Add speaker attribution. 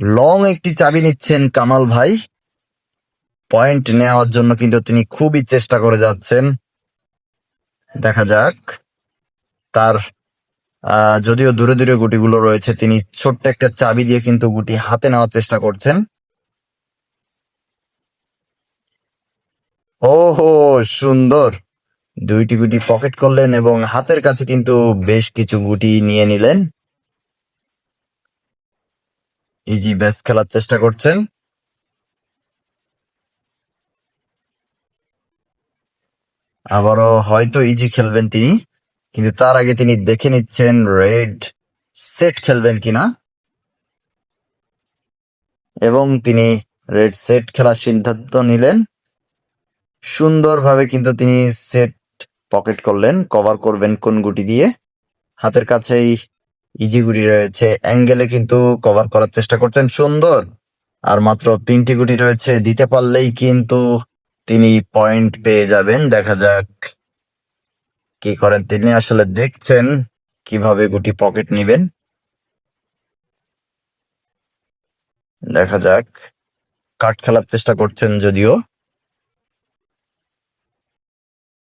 Speaker 1: Long একটি চাবি নিচ্ছেন কামাল ভাই। পয়েন্ট নেওয়ার জন্য কিন্তু তিনি খুবই চেষ্টা করে যাচ্ছেন। দেখা যাক। তার যদিও দূরে দূরে গুটিগুলো রয়েছে, তিনি ছোট্ট একটা চাবি দিয়ে কিন্তু গুটি হাতে নেওয়ার চেষ্টা করছেন। ওহো, সুন্দর। দুইটি গুটি পকেট করলেন এবং হাতের কাছে কিন্তু বেশ কিছু গুটি নিয়ে নিলেন। ইজি ব্যাস খেলার চেষ্টা করছেন। আবারও হয়তো ইজি খেলবেন তিনি, কিন্তু তার আগে তিনি দেখে নিচ্ছেন রেড সেট খেলবেন কিনা। এবং তিনি রেড সেট খেলার সিদ্ধান্ত নিলেন। সুন্দরভাবে কিন্তু তিনি সেট পকেট করলেন কভার করবেন কোন গুটি দিয়ে। হাতের কাছেই ইজি গুটি রয়েছে অ্যাঙ্গেলে কিন্তু কভার করার চেষ্টা করছেন সুন্দর। আর মাত্র তিনটি গুটি রয়েছে, দিতে পারলেই কিন্তু তিনি পয়েন্ট পেয়ে যাবেন। দেখা যাক কি করেন তিনি। আসলে দেখছেন কীভাবে গুটি পকেট নেবেন। দেখা যাক। কাট খেলার চেষ্টা করছেন যদিও।